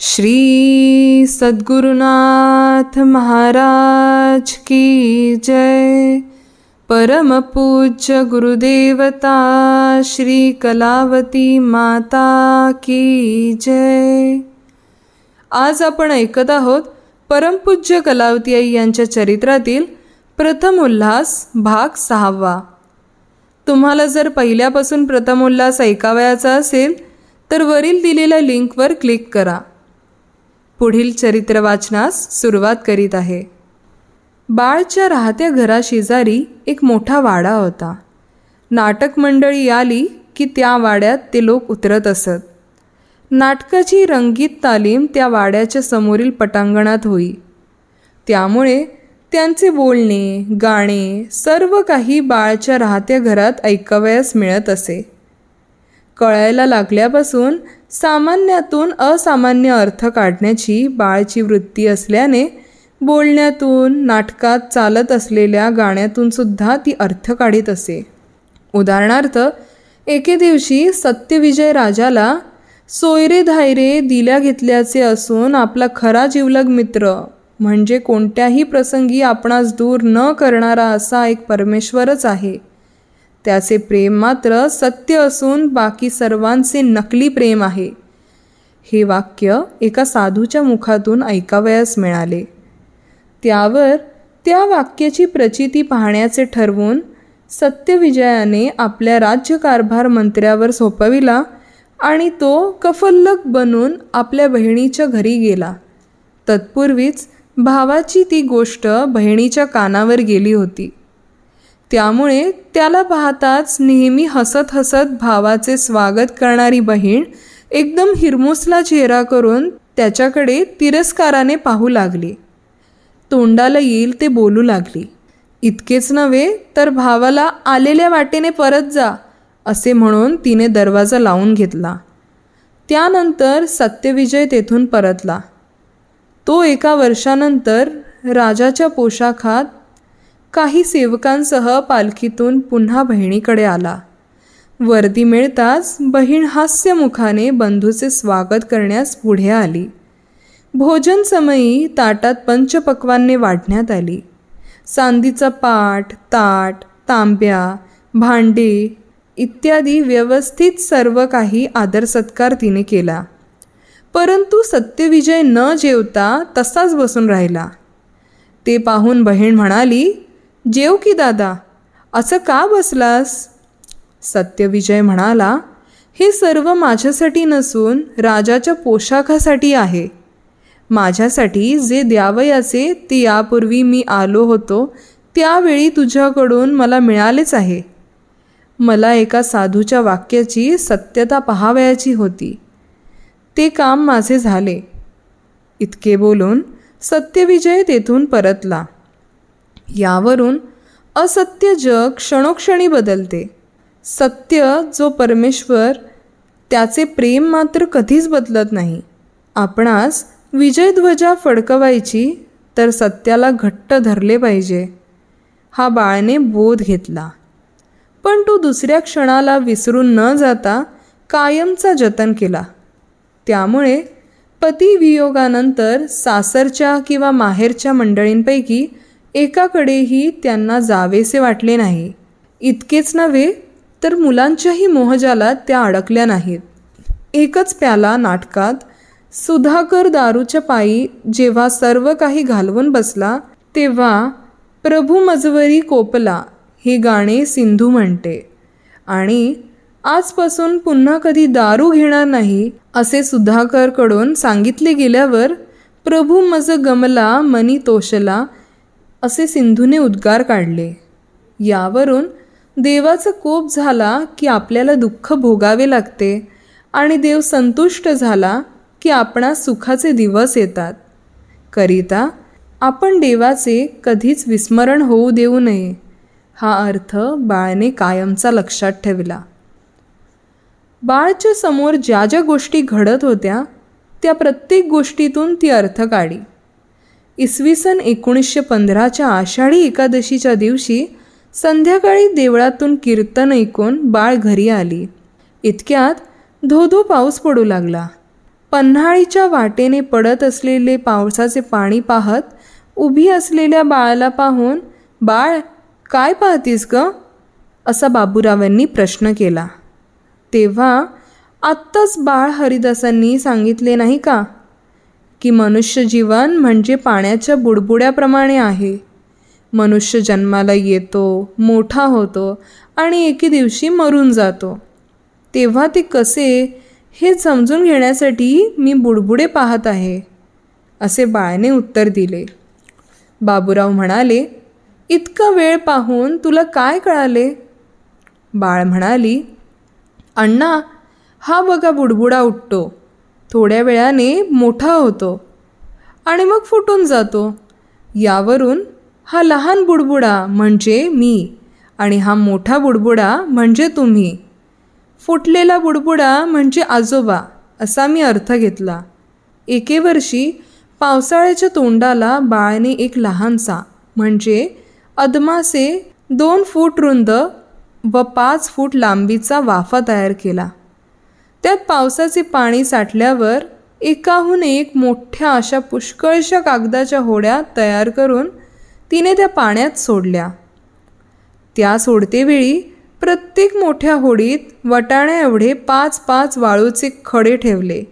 श्री सद्गुरुनाथ महाराज की जय। परमपूज्य गुरुदेवता श्री कलावती माता की जय। आज आपण ऐकत आहोत परमपूज्य कलावती आई यांच्या चरित्रातील प्रथम उल्हास भाग सहावा। तुम्हाला जर पहिल्यापासून प्रथम उल्हास ऐकावयाचा असेल तर वरील दिलेल्या लिंकवर क्लिक करा। पुढील चरित्र वाचनास सुरुवात करीत आहे. बाळच्या राहत्या घराशेजारी एक मोठा वाडा होता. नाटक मंडळी आली की त्या वाड्यात ते लोक उतरत असत. नाटकाची रंगीत तालीम त्या वाड्याच्या समोरील पटांगणात होई. त्यामुळे त्यांचे बोलणे गाणे सर्व काही बाळच्या राहत्या घरात ऐकावयास मिळत असे. कळायला लागल्यापासून सामान्यातून असामान्य अर्थ काढण्याची बाळची वृत्ती असल्याने बोलण्यातून नाटकात चालत असलेल्या गाण्यातून सुद्धा ती अर्थ काढीत असे. उदाहरणार्थ एके दिवशी सत्यविजय राजाला सोयरे धायरे दिल्या घेतल्याचे असून आपला खरा जिवलग मित्र म्हणजे कोणत्याही प्रसंगी आपणास दूर न करणारा असा एक परमेश्वरच आहे. त्याचे प्रेम मात्र सत्य असून बाकी सर्वांचे नकली प्रेम आहे. हे वाक्य एका साधूच्या मुखातून ऐकावयास मिळाले. त्यावर त्या वाक्याची प्रचिती पाहण्याचे ठरवून सत्यविजयाने आपल्या राज्यकारभार मंत्र्यावर सोपविला आणि तो कफल्लक बनून आपल्या बहिणीच्या घरी गेला. तत्पूर्वीच भावाची ती गोष्ट बहिणीच्या कानावर गेली होती. त्यामुळे त्याला पाहताच नेहमी हसत हसत भावाचे स्वागत करणारी बहीण एकदम हिरमुसला चेहरा करून त्याच्याकडे तिरस्काराने पाहू लागली. तोंडाला येईल ते बोलू लागली. इतकेच नव्हे तर भावाला आलेल्या वाटेने परत जा असे म्हणून तिने दरवाजा लावून घेतला. त्यानंतर सत्यविजय तेथून परतला. तो एका वर्षानंतर राजाच्या पोशाखात काही सेवकांसह पालखीतून पुन्हा बहिणीकडे आला. वर्दी मिळताच बहीण हास्यमुखाने बंधूचे स्वागत करण्यास पुढे आली. भोजन समयी ताटात पंचपक्वान्ने वाढण्यात आली. सांदीचा पाट ताट तांब्या भांडे इत्यादी व्यवस्थित सर्व काही आदर सत्कार तिने केला. परंतु सत्यविजय न जेवता तसाच बसून राहिला. ते पाहून बहीण म्हणाली जेव की दादा असं का बसलास? सत्यविजय म्हणाला हे सर्व माझ्यासाठी नसून राजाच्या पोशाखासाठी आहे. माझ्यासाठी जे द्यावयाचे ते यापूर्वी मी आलो होतो त्यावेळी तुझ्याकडून मला मिळालेच आहे. मला एका साधूच्या वाक्याची सत्यता पहावयाची होती. ते काम माझे झाले. इतके बोलून सत्यविजय तेथून परतला. यावरून असत्य जग क्षणोक्षणी बदलते. सत्य जो परमेश्वर त्याचे प्रेम मात्र कधीच बदलत नाही. आपणास विजयध्वजा फडकवायची तर सत्याला घट्ट धरले पाहिजे. हा बाळने बोध घेतला. पण तो दुसऱ्या क्षणाला विसरून न जाता कायमचा जतन केला. त्यामुळे पतिवियोगानंतर सासरच्या किंवा माहेरच्या मंडळींपैकी एकाकडेही त्यांना जावेसे वाटले नाही. इतकेच नव्हे तर मुलांच्याही मोहजालात त्या अडकल्या नाहीत. एकच प्याला नाटकात सुधाकर दारूच्या पायी जेव्हा सर्व काही घालवून बसला तेव्हा प्रभू मजवरी कोपला हे गाणे सिंधू म्हणते. आणि आजपासून पुन्हा कधी दारू घेणार नाही असे सुधाकरकडून सांगितले गेल्यावर प्रभू मज गमला मनी तोषला असे सिंधूने उद्गार काढले. यावरून देवाचा कोप झाला की आपल्याला दुःख भोगावे लागते आणि देव संतुष्ट झाला की आपणास सुखाचे दिवस येतात. करिता आपण देवाचे कधीच विस्मरण होऊ देऊ नये हा अर्थ बाळने कायमचा लक्षात ठेवला. बाळच्या समोर ज्या ज्या गोष्टी घडत होत्या त्या प्रत्येक गोष्टीतून ती अर्थ काढी. इसवी सन एकोणीसशे पंधराच्या आषाढी एकादशीच्या दिवशी संध्याकाळी देवळातून कीर्तन ऐकून बाळ घरी आली. इतक्यात धो धो पाऊस पडू लागला. पन्हाळीच्या वाटेने पडत असलेले पावसाचे पाणी पाहत उभी असलेल्या बाळाला पाहून बाळ काय पाहतीस ग? असा बाबूरावांनी प्रश्न केला. तेव्हा आत्ताच बाळ हरिदासांनी सांगितले नाही का? की मनुष्य जीवन म्हणजे पाण्याच्या बुडबुड्याप्रमाणे आहे. मनुष्य जन्माला येतो मोठा होतो आणि एके दिवशी मरून जातो. तेव्हा ते कसे हे समजून घेण्यासाठी मी बुडबुडे पाहत आहे असे बाळने उत्तर दिले. बाबूराव म्हणाले इतका वेळ पाहून तुला काय कळाले? बाळ म्हणाली अण्णा हा बघा बुडबुडा उठतो. थोड्या वेळाने मोठा होतो आणि मग फुटून जातो. यावरून हा लहान बुडबुडा म्हणजे मी आणि हा मोठा बुडबुडा म्हणजे तुम्ही. फुटलेला बुडबुडा म्हणजे आजोबा असा मी अर्थ घेतला. एके वर्षी पावसाळ्याच्या तोंडाला बाळने एक लहानसा म्हणजे अदमासे दोन फूट रुंद व पाच फूट लांबीचा वाफा तयार केला. त्यात पावसाचे पाणी साठल्यावर एकाहून एक मोठ्या अशा पुष्कळशा कागदाच्या होड्या तयार करून तिने त्या पाण्यात सोडल्या. त्या सोडतेवेळी प्रत्येक मोठ्या होडीत वटाण्या एवढे पाच पाच वाळूचे खडे ठेवले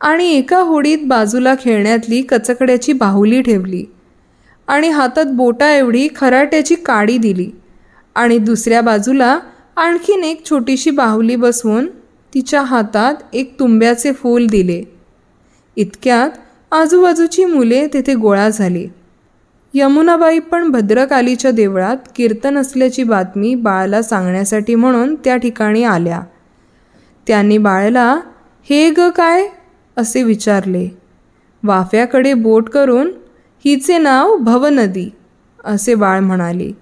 आणि एका होडीत बाजूला खेळण्यातली कचकड्याची बाहुली ठेवली आणि हातात बोटा एवढी खराट्याची काडी दिली आणि दुसऱ्या बाजूला आणखीन एक छोटीशी बाहुली बसवून तिच्या हातात एक तुंब्याचे फूल दिले. इतक्यात आजूबाजूची मुले तेथे गोळा झाली. यमुनाबाई पण भद्रकालीच्या देवळात कीर्तन असल्याची बातमी बाळाला सांगण्यासाठी म्हणून त्या ठिकाणी आल्या. त्यांनी बाळाला हे ग काय? असे विचारले. वाफ्याकडे बोट करून हिचे नाव भवनदी असे बाळ म्हणाले.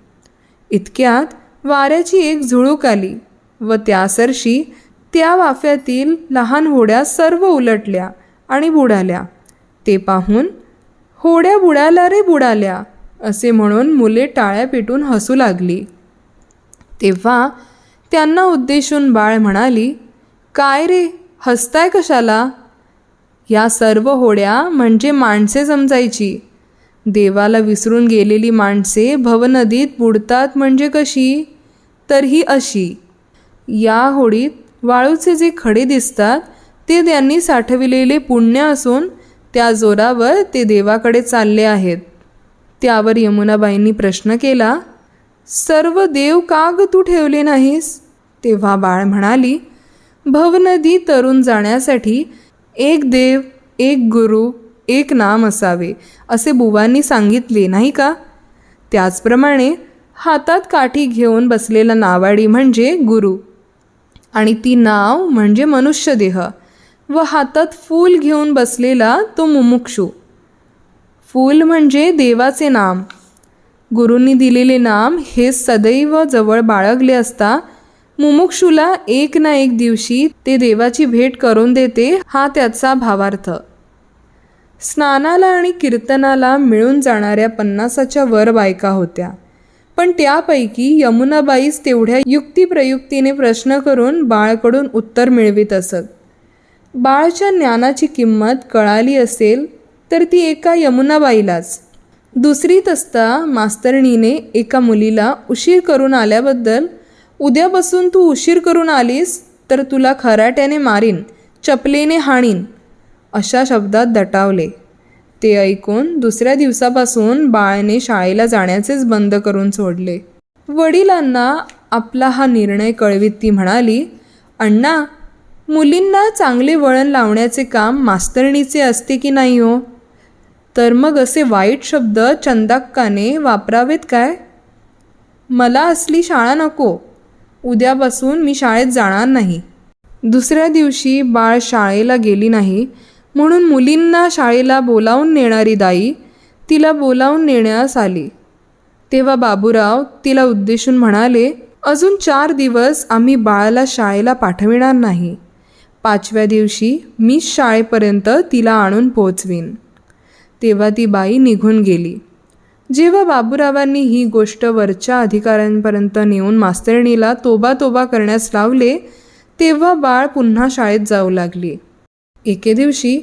इतक्यात वाऱ्याची एक झुळूक आली व त्यासरशी त्या वाफ्यातील लहान होड्या सर्व उलटल्या आणि बुडाल्या. ते पाहून होड्या बुडाल्या रे बुडाल्या असे म्हणून मुले टाळ्या पेटून हसू लागली. तेव्हा त्यांना उद्देशून बाळ म्हणाली काय रे हसताय कशाला? या सर्व होड्या म्हणजे माणसे समजायची. देवाला विसरून गेलेली माणसे भवनदीत बुडतात म्हणजे कशी? तर ही अशी. या होडीत वाळूचे जे खडे दिसतात ते त्यांनी साठविलेले पुण्य असून त्या जोरावर ते देवाकडे चालले आहेत. त्यावर यमुनाबाईंनी प्रश्न केला सर्व देव का ग तू ठेवले नाहीस? तेव्हा बाळ म्हणाली भवनदी तरुण जाण्यासाठी एक देव एक गुरु एक नाम असावे असे बुवांनी सांगितले नाही का? त्याचप्रमाणे हातात काठी घेऊन बसलेला नावाडी म्हणजे गुरु. आणि ती नाव म्हणजे मनुष्यदेह व हातात फूल घेऊन बसलेला तो मुमुक्षू. फूल म्हणजे देवाचे नाम. गुरूंनी दिलेले नाम हे सदैव जवळ बाळगले असता मुमुक्षूला एक ना एक दिवशी ते देवाची भेट करून देते हा त्याचा भावार्थ. स्नानाला आणि कीर्तनाला मिळून जाणाऱ्या पन्नासाच्या वर बायका होत्या. पण त्यापैकी यमुनाबाईच तेवढ्या युक्तिप्रयुक्तीने प्रश्न करून बाळकडून उत्तर मिळवित असत. बाळच्या ज्ञानाची किंमत कळाली असेल तर ती एका यमुनाबाईलाच. दुसरीत असता मास्तरणीने एका मुलीला उशीर करून आल्याबद्दल उद्यापासून तू उशीर करून आलीस तर तुला खराट्याने मारीन चपलेने हाणीन अशा शब्दात दटावले. ते ऐकून दुसऱ्या दिवसापासून बाळने शाळेला जाण्याचेच बंद करून सोडले. वडिलांना आपला हा निर्णय कळवीत ती म्हणाली अण्णा मुलींना चांगले वळण लावण्याचे काम मास्तरणीचे असते की नाही हो? तर मग असे वाईट शब्द चंदाक्काने वापरावेत काय? मला असली शाळा नको उद्यापासून मी शाळेत जाणार नाही. दुसऱ्या दिवशी बाळ शाळेला गेली नाही म्हणून मुलींना शाळेला बोलावून नेणारी दाई तिला बोलावून नेण्यास आली. तेव्हा बाबूराव तिला उद्देशून म्हणाले अजून चार दिवस आम्ही बाळाला शाळेला पाठविणार नाही. पाचव्या दिवशी मी शाळेपर्यंत तिला आणून पोचवीन तेव्हा ती बाई निघून गेली. जेव्हा बाबूरावांनी ही गोष्ट वरच्या अधिकाऱ्यांपर्यंत नेऊन मास्तरणीला तोबा तोबा करण्यास लावले तेव्हा बाळ पुन्हा शाळेत जाऊ लागली. एके दिवशी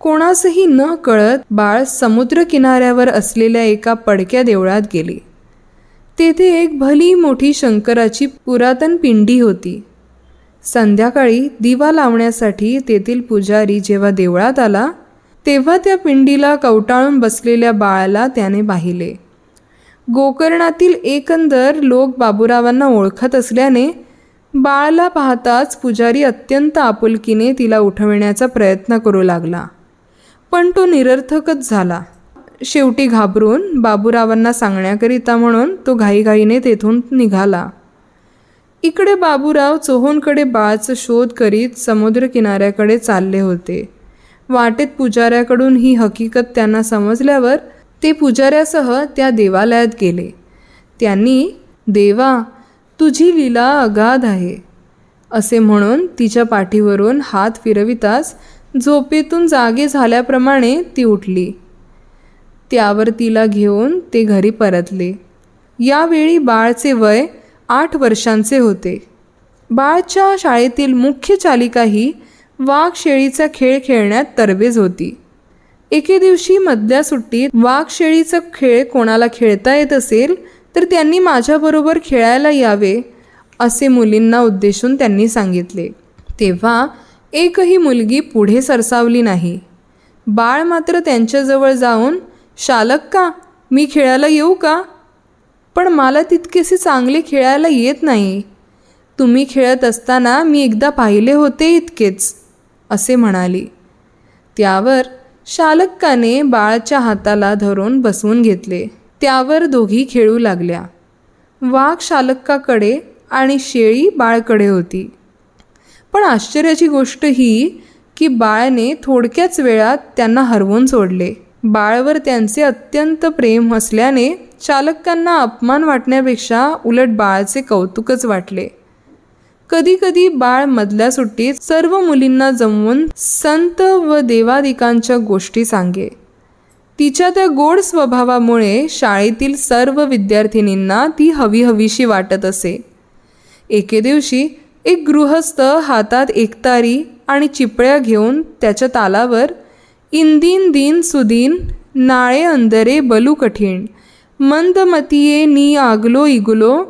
कोणासही न कळत बाळ समुद्र किनाऱ्यावर असलेल्या एका पडक्या देवळात गेले. तेथे एक भली मोठी शंकराची पुरातन पिंडी होती. संध्याकाळी दिवा लावण्यासाठी तेथील पुजारी जेव्हा देवळात आला तेव्हा त्या पिंडीला कवटाळून बसलेल्या बाळाला त्याने पाहिले. गोकर्णातील एकंदर लोक बाबुरावांना ओळखत असल्याने बाळाला पाहताच पुजारी अत्यंत आपुलकीने तिला उठविण्याचा प्रयत्न करू लागला. पण तो निरर्थकच झाला. शेवटी घाबरून बाबूरावांना सांगण्याकरिता म्हणून तो घाईघाईने तेथून निघाला. इकडे बाबूराव चोहोनकडे बाळाचा शोध करीत समुद्र किनाऱ्याकडे चालले होते. वाटेत पुजाऱ्याकडून ही हकीकत त्यांना समजल्यावर ते पुजाऱ्यासह त्या देवालयात गेले. त्यांनी देवा तुझी लीला अगाध आहे. असे म्हणून तिच्या पाठीवरून हात फिरविताच झोपेतून जागे झाल्याप्रमाणे ती उठली. त्यावर तिला घेऊन ते घरी परतले. यावेळी बाळचे वय आठ वर्षांचे होते. बाळच्या शाळेतील मुख्य चालिकाही वाघशेळीचा वाघ शेळीचा खेळ खेळण्यात तरबेज होती. एके दिवशी मधल्या सुट्टीत वाघ शेळीचा खेळ कोणाला खेळता येत असेल तर त्यांनी माझ्याबरोबर खेळायला यावे असे मुलींना उद्देशून त्यांनी सांगितले. तेव्हा एकही मुलगी पुढे सरसावली नाही. बाळ मात्र त्यांच्याजवळ जाऊन शालक का? मी खेळायला येऊ का? पण मला तितकेसे चांगले खेळायला येत नाही. तुम्ही खेळत असताना मी एकदा पाहिले होते इतकेच असे म्हणाली. त्यावर शालक्काने बाळाच्या हाताला धरून बसवून घेतले. त्यावर दोघी खेळू लागल्या. वाघ शालक्काकडे आणि शेळी बाळकडे होती. पण आश्चर्याची गोष्ट ही की बाळने थोडक्याच वेळात त्यांना हरवून सोडले. बाळवर त्यांचे अत्यंत प्रेम असल्याने चालकांना अपमान वाटण्यापेक्षा उलट बाळाचे कौतुकच वाटले. कधीकधी बाळ मधल्या सुट्टीत सर्व मुलींना जमवून संत व देवादिकांच्या गोष्टी सांगे. तिच्या त्या गोड स्वभावामुळे शाळेतील सर्व विद्यार्थिनींना ती हवी हवीशी वाटत असे. एके दिवशी एक गृहस्थ हातात एकतारी आणि चिपळ्या घेऊन त्याच्या तालावर इंदिन दिन सुदीन नाळे अंदरे बलू कठीण मंदमतीये नी आगलो इगुलो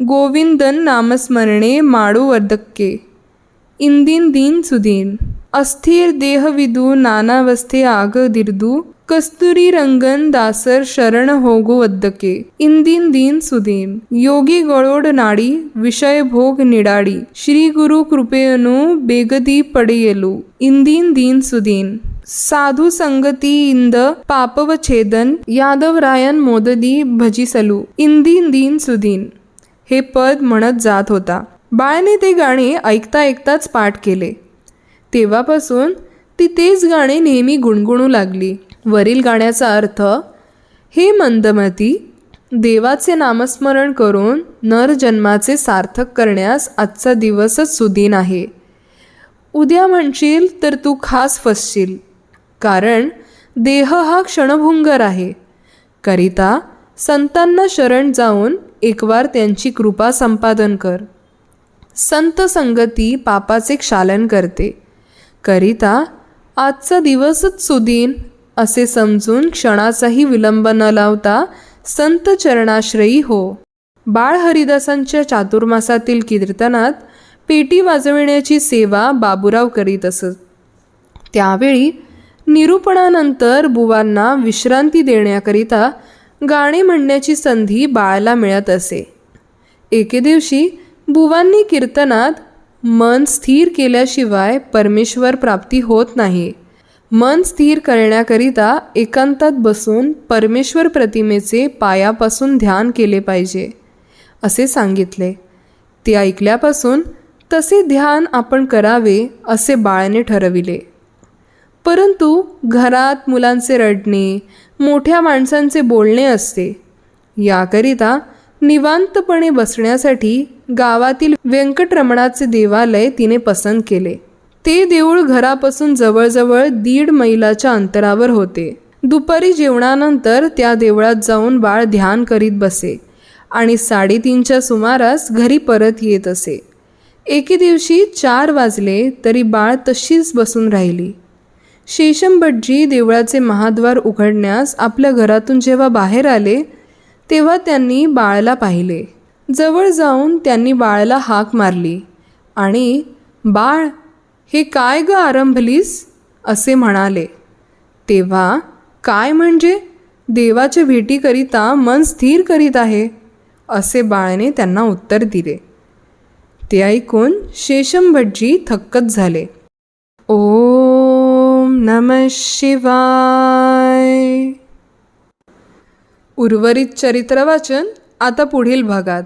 गोविंदन नामस्मरणे माडू वर्दक्के इंदिन दिन सुदीन अस्थिर देहविदू नानावस्थे आग दिर्दू कस्तुरी रंगन दासर शरण होगो वद्दके इंदीन दिन सुदीन योगी गळोड नाडी विषय भोग निडाडी श्री गुरु कृपेनु बेगदी पडेयलू इंदिन दिन सुदीन साधू संगती इंद पापव छेदन यादवरायन मोददी भजिसलू इंदिन दिन सुदीन हे पद म्हणत जात होता बाळने ते गाणे ऐकता ऐकताच पाठ केले तेव्हापासून ती तेच गाणे नेहमी गुणगुणू लागली वरील गाण्याचा अर्थ हे मंदमती देवाचे नामस्मरण करून नर जन्माचे सार्थक करण्यास आजचा दिवसच सुदीन आहे. उद्या म्हणशील तर तू खास फसशील कारण देह हा क्षणभुंगर आहे. करिता संतांना शरण जाऊन एकवार त्यांची कृपा संपादन कर. संत संगती पापाचे क्षालन करते. करिता आजचा दिवसच सुदीन असे समजून क्षणाचाही विलंब न लावता संत चरणाश्रयी हो. बाळ हरिदासांच्या चातुर्मासातील कीर्तनात पेटी वाजविण्याची सेवा बाबूराव करीत असत. त्यावेळी निरूपणानंतर बुवांना विश्रांती देण्याकरिता गाणे म्हणण्याची संधी बाळाला मिळत असे. एके दिवशी बुवांनी कीर्तनात मन स्थिर केल्याशिवाय परमेश्वर प्राप्ती होत नाही. मन स्थिर करण्याकरिता एकांतात बसून परमेश्वर प्रतिमेचे पायापासून ध्यान केले पाहिजे असे सांगितले. ते ऐकल्यापासून तसे ध्यान आपण करावे असे बाळाने ठरविले. परंतु घरात मुलांचे रडणे मोठ्या माणसांचे बोलणे असते. याकरिता निवांतपणे बसण्यासाठी गावातील व्यंकटरमणाचे देवालय तिने पसंत केले. ते देऊळ घरापासून जवळजवळ दीड मैलाच्या अंतरावर होते. दुपारी जेवणानंतर त्या देवळात जाऊन बाळ ध्यान करीत बसे आणि साडेतीनच्या सुमारास घरी परत येत असे. एके दिवशी चार वाजले तरी बाळ तशीच बसून राहिली. शेषमभटजी देवळाचे महाद्वार उघडण्यास आपल्या घरातून जेव्हा बाहेर आले तेव्हा त्यांनी बाळाला पाहिले. जवळ जाऊन त्यांनी बाळाला हाक मारली आणि बाळ हे काय ग आरंभलीस? असे म्हणाले. तेव्हा काय म्हणजे? देवाच्या भेटीकरिता मन स्थिर करीत आहे असे बाळाने त्यांना उत्तर दिले. ते ऐकून शेषमभटजी थक्कच झाले. ओम नम शिवाय. उर्वरित चरित्रवाचन आता पुढील भागात.